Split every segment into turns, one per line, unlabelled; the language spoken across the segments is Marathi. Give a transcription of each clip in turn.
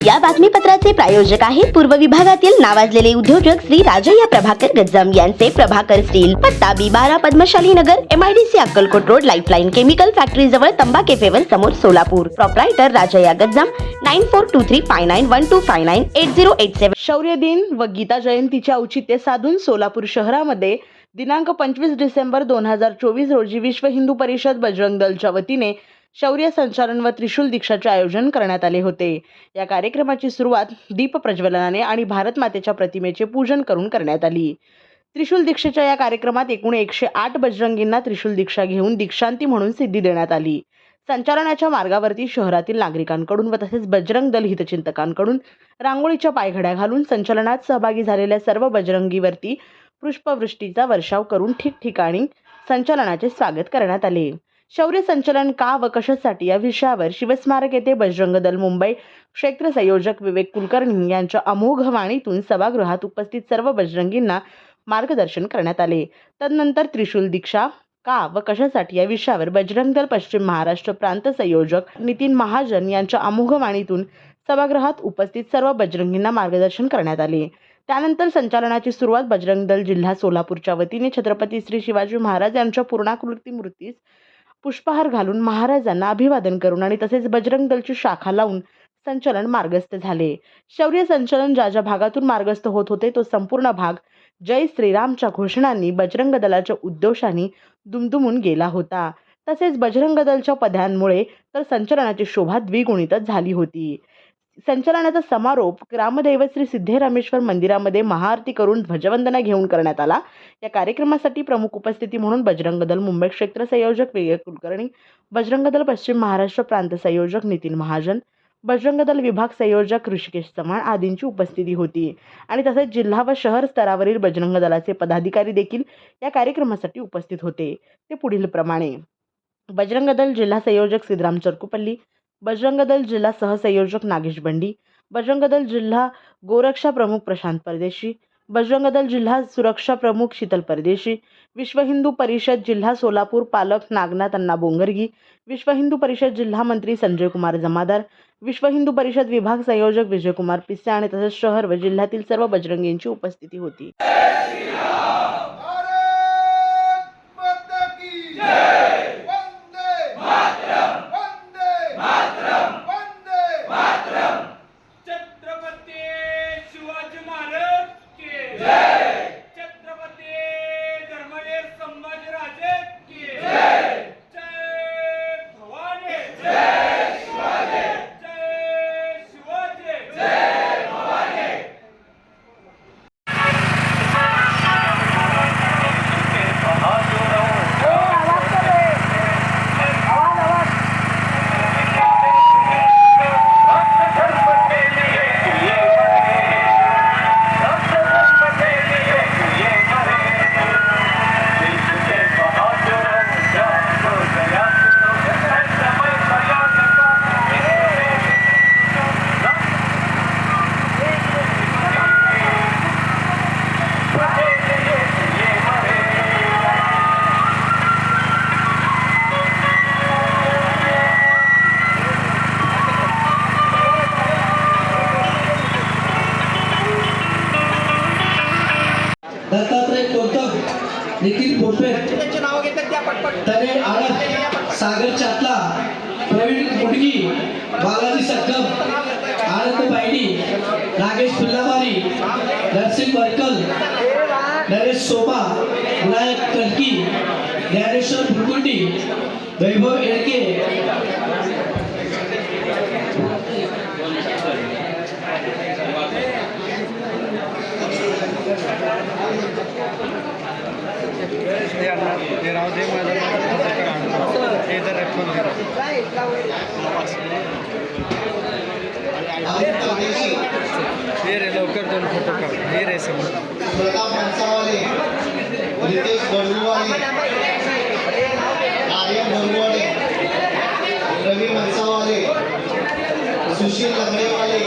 या बातमीपत्राचे प्रायोजक आहेत पूर्व विभागातील नावाजलेले उद्योजक श्री राजय्या प्रभाकर गज्जम यांचे प्रभाकर स्टील पत्ता बी बारा Padmashali Nagar MIDC Akkalkot road lifeline chemical factory जवळ तंबा केफेवर समोर Solapur. Proprietor Rajayya Gajjam nine four two three five nine one two five nine eight zero eight seven
शौर्य दिन व गीता जयंतीचे औचित्य साधून सोलापूर शहरामध्ये दिनांक पंचवीस डिसेंबर दोन हजार चोवीस रोजी विश्व हिंदू परिषद बजरंग दलच्या वतीने शौर्य संचालन व त्रिशूल दीक्षाचे आयोजन करण्यात आले होते. या कार्यक्रमाची सुरुवात दीप प्रज्वलनाने आणि भारत मातेच्या प्रतिमेचे पूजन करून करण्यात आली. त्रिशूल दीक्षेच्या या कार्यक्रमात एकूण एकशे आठ बजरंगींना त्रिशूल दीक्षा घेऊन दीक्षांती म्हणून सिद्धी देण्यात आली. संचालनाच्या मार्गावरती शहरातील नागरिकांकडून व तसेच बजरंग दल हितचिंतकांकडून रांगोळीच्या पायघड्या घालून संचलनात सहभागी झालेल्या सर्व बजरंगीवरती पुष्पवृष्टीचा वर्षाव करून ठिकठिकाणी संचलनाचे स्वागत करण्यात आले. शौर्य संचलन का व कशासाठी? या विषयावर शिवस्मारक येथे बजरंग दल मुंबई क्षेत्र संयोजक विवेक कुलकर्णी यांच्या अमोघ वाणीतून सभागृहात उपस्थित सर्व बजरंगींना मार्गदर्शन करण्यात आले. तदनंतर त्रिशूल दीक्षा का व कशासाठी? या विषयावर बजरंग दल पश्चिम महाराष्ट्र प्रांत संयोजक नितीन महाजन यांच्या अमोघ वाणीतून सभागृहात उपस्थित सर्व बजरंगींना मार्गदर्शन करण्यात आले. त्यानंतर संचालनाची सुरुवात बजरंग दल जिल्हा सोलापूरच्या वतीने छत्रपती श्री शिवाजी महाराज यांच्या पूर्णाकृती मूर्तीस पुष्पहार घालून महाराजांना अभिवादन करून आणि तसेच बजरंग दलची शाखा लावून संचलन मार्गस्थ झाले. शौर्य संचलन ज्या ज्या भागातून मार्गस्थ होत होते तो संपूर्ण भाग जय श्रीरामच्या घोषणांनी बजरंग दलाच्या उद्देशाने दुमदुमून गेला होता. तसेच बजरंग दलच्या पद्यांमुळे तर संचलनाची शोभा द्विगुणितच झाली होती. संचलनाचा समारोप ग्रामदैवत श्री सिद्धेरामेश्वर मंदिरामध्ये महाआरती करून ध्वजवंदना घेऊन करण्यात आला. या कार्यक्रमासाठी प्रमुख उपस्थिती म्हणून बजरंग दल मुंबई क्षेत्र संयोजक विजय कुलकर्णी बजरंग दल पश्चिम महाराष्ट्र प्रांत संयोजक नितीन महाजन बजरंग दल विभाग संयोजक ऋषिकेश चव्हाण आदींची उपस्थिती होती. आणि तसेच जिल्हा व शहर स्तरावरील बजरंग दलाचे पदाधिकारी देखील या कार्यक्रमासाठी उपस्थित होते. ते पुढील प्रमाणे बजरंग दल जिल्हा संयोजक सिद्धराम चरकुपल्ली बजरंग दल जिल्हा सहसंयोजक नागेश बंडी बजरंग दल जिल्हा गोरक्षा प्रमुख प्रशांत परदेशी बजरंग दल जिल्हा सुरक्षा प्रमुख शीतल परदेशी विश्व हिंदू परिषद जिल्हा सोलापूर पालक नागनाथ अण्णा बोंगरगी विश्व हिंदू परिषद जिल्हा मंत्री संजय कुमार जमादार विश्व हिंदू परिषद विभाग संयोजक विजयकुमार पिसे आणि तसेच शहर व जिल्ह्यातील सर्व बजरंगींची उपस्थिती होती.
दत्तात्रय कोतम निखिल भोपे तने आळत सागर चातला प्रवीण गुडगी बालाजी सक्कम आनंद बायडी नागेश फुल्लामारी नरसिंह वर्कल नरेश सोमा विनायक कलकी ज्ञानेश्वर भुरकुंडी वैभव एडके
हे लवकर दोन फोटो काढ. हे रे समोर.
प्रताप मनसावाले रितेश बंडुवाले आर्यन बंडुवाले रवी मनसावाले सुशील लंगडेवाले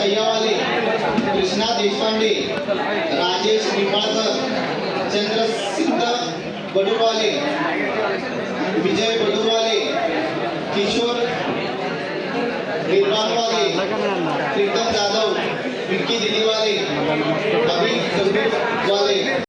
शय्यावाले कृष्णा देशपांडे राजेश निंबाळकर चंद्रसिद्ध बडूरवाले विजय बडूरवाले किशोर निर्वाणवाले प्रीतम जाधव विक्की दिलीवाले अभि वाले